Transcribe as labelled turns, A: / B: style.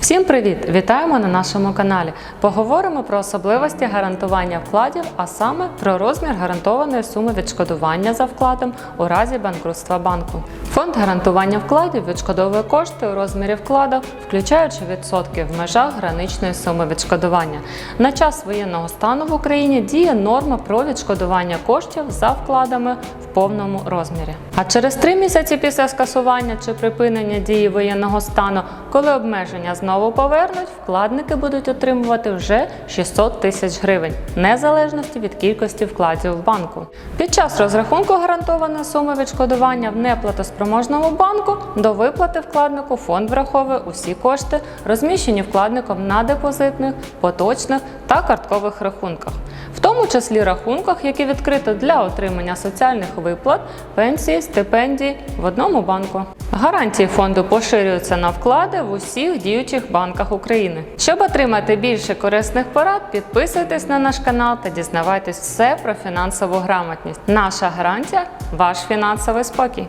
A: Всім привіт! Вітаємо на нашому каналі. Поговоримо про особливості гарантування вкладів, а саме про розмір гарантованої суми відшкодування за вкладом у разі банкрутства банку. Фонд гарантування вкладів відшкодовує кошти у розмірі вкладу, включаючи відсотки в межах граничної суми відшкодування. На час воєнного стану в Україні діє норма про відшкодування коштів за вкладами в повному розмірі. А через три місяці після скасування чи припинення дії воєнного стану, коли обмеження знову повернуть, вкладники будуть отримувати вже 600 тисяч гривень, незалежності від кількості вкладів в банку. Під час розрахунку гарантованої суми відшкодування в неплатоспроможному банку до виплати вкладнику фонд враховує усі кошти, розміщені вкладником на депозитних, поточних та карткових рахунках, в тому числі рахунках, які відкрито для отримання соціальних виплат, пенсії, стипендії в одному банку. Гарантії фонду поширюються на вклади в усіх діючих банках України. Щоб отримати більше корисних порад, підписуйтесь на наш канал та дізнавайтесь все про фінансову грамотність. Наша гарантія ваш фінансовий спокій.